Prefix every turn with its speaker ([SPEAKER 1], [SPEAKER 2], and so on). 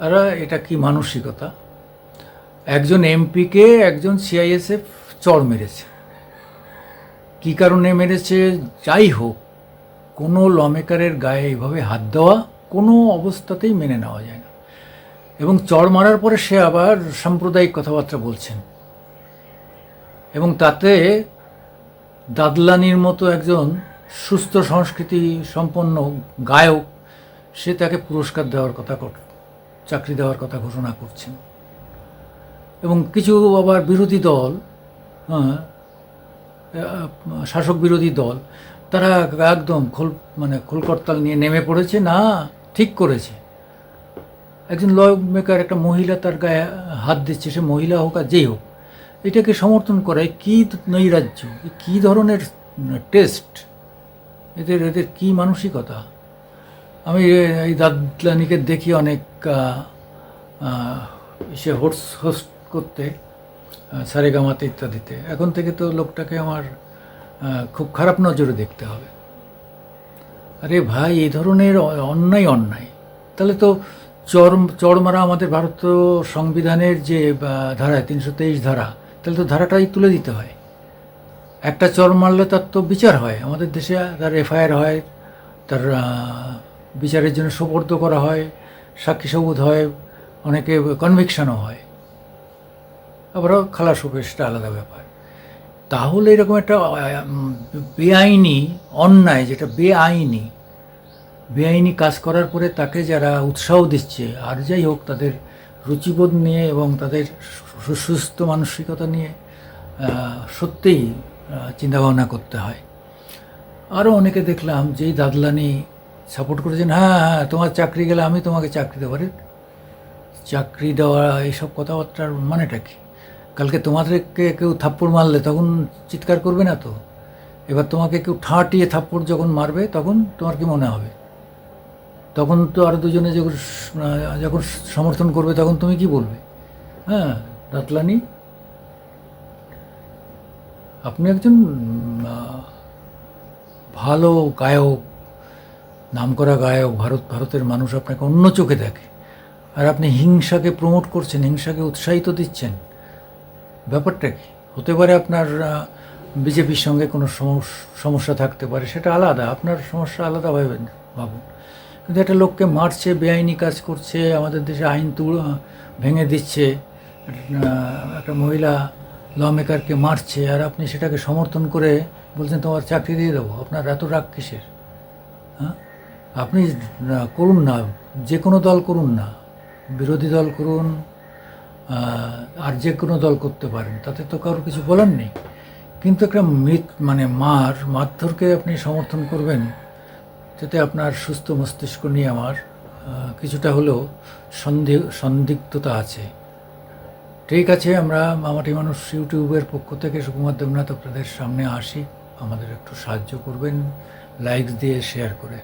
[SPEAKER 1] আর এটা কি মানসিকতা? একজন এমপিকে একজন সিআইএসএফ চর মেরেছে। কী কারণে মেরেছে? যাই হোক, কোনো লমেকারের গায়ে এইভাবে হাত দেওয়া কোনো অবস্থাতেই মেনে নেওয়া যায় না। এবং চড় মারার পরে সে আবার সাম্প্রদায়িক কথাবার্তা বলছেন। এবং তাতে দাদলানির মতো একজন সুস্থ সংস্কৃতি সম্পন্ন গায়ক, সে তাকে পুরস্কার দেওয়ার কথা কর- চাকরি দেওয়ার কথা ঘোষণা করছেন। এবং কিছু আবার বিরোধী দল হ্যাঁ, শাসক বিরোধী দল তারা একদম খোল মানে খোলকর্তাল নিয়ে নেমে পড়েছে। না ঠিক করেছে। একজন ল মেকার একটা মহিলা তার গায়ে হাত দিচ্ছে সে মহিলা হোক আর যেই হোক এটাকে সমর্থন করে কী নৈরাজ্য কী ধরনের টেস্ট এদের এদের কী মানসিকতা? আমি এই দাদলানিকে দেখি অনেক সে হোস্ট হোস্ট করতে সারে গামাতে ইত্যাদিতে। এখন থেকে তো লোকটাকে আমার খুব খারাপ নজরে দেখতে হবে। আরে ভাই, এই ধরনের অন্যায় অন্যায়। তাহলে তো চর চড় মারা আমাদের ভারত সংবিধানের যে ধারা তিনশো তেইশ ধারা, তাহলে তো ধারাটাই তুলে দিতে হয়। একটা চর মারলে তার তো বিচার হয়। আমাদের দেশে তার এফআইআর হয়, তার বিচারের জন্য সোপর্দ করা হয়, সাক্ষী সবুত হয়, অনেকে কনভিকশনও হয়। আবারও খালাস সেটা আলাদা ব্যাপার। তাহলে এরকম একটা বেআইনি অন্যায় যেটা বেআইনি বেআইনি কাজ করার পরে তাকে যারা উৎসাহ দিচ্ছে, আর যাই হোক তাদের রুচিবোধ নিয়ে এবং তাদের সুস্থ মানসিকতা নিয়ে সত্যিই চিন্তাভাবনা করতে হয়। আরও অনেকে দেখলাম যেই দাদলানি সাপোর্ট করেছেন হ্যাঁ হ্যাঁ তোমার চাকরি গেলে আমি তোমাকে চাকরি দেবো। চাকরি দেওয়া, এইসব কথাবার্তার মানেটা কি? কালকে তোমাদেরকে কেউ থাপ্পড় মারলে তখন চিৎকার করবে না তো? এবার তোমাকে কেউ ঠাঁটিয়ে থাপ্পড় যখন মারবে, তখন তোমার কি মনে হবে? তখন তো আর দুজনে যখন যখন সমর্থন করবে, তখন তুমি কি বলবে? হ্যাঁ দাতলানি আপনি একজন ভালো গায়ক নামকরা গায়ক ভারত, ভারতের মানুষ আপনাকে অন্য চোখে দেখে। আর আপনি হিংসাকে প্রমোট করছেন, হিংসাকে উৎসাহিত দিচ্ছেন। ব্যাপারটা কি? হতে পারে আপনার বিজেপির সঙ্গে কোনো সমস- সমস্যা থাকতে পারে, সেটা আলাদা। আপনার সমস্যা আলাদা ভাবেন ভাবুন। কিন্তু একটা লোককে মারছে, বেআইনি কাজ করছে, আমাদের দেশে আইন তুল ভেঙে দিচ্ছে একটা মহিলা ল মেকারকে মারছে, আর আপনি সেটাকে সমর্থন করে বলছেন, তোমার চাকরি দিয়ে দেবো। আপনার এত রাগ কিসের? হ্যাঁ আপনি করুন না, যে কোনো দল করুন না। বিরোধী দল করুন আর যে কোনো দল করতে পারেন, তাতে তো কারোর কিছু বলার নেই। কিন্তু একটা মৃত মানে মার, মারধরকে আপনি সমর্থন করবেন যাতে আপনার সুস্থ মস্তিষ্ক নিয়ে আমার কিছুটা হলেও সন্দেহ সন্দিগ্ধতা আছে। ঠিক আছে, আমরা মামাটি মানুষ ইউটিউবের পক্ষ থেকে সুকুমার দেবনাথ আপনাদের সামনে আসি। আমাদের একটু সাহায্য করবেন লাইক দিয়ে শেয়ার করে।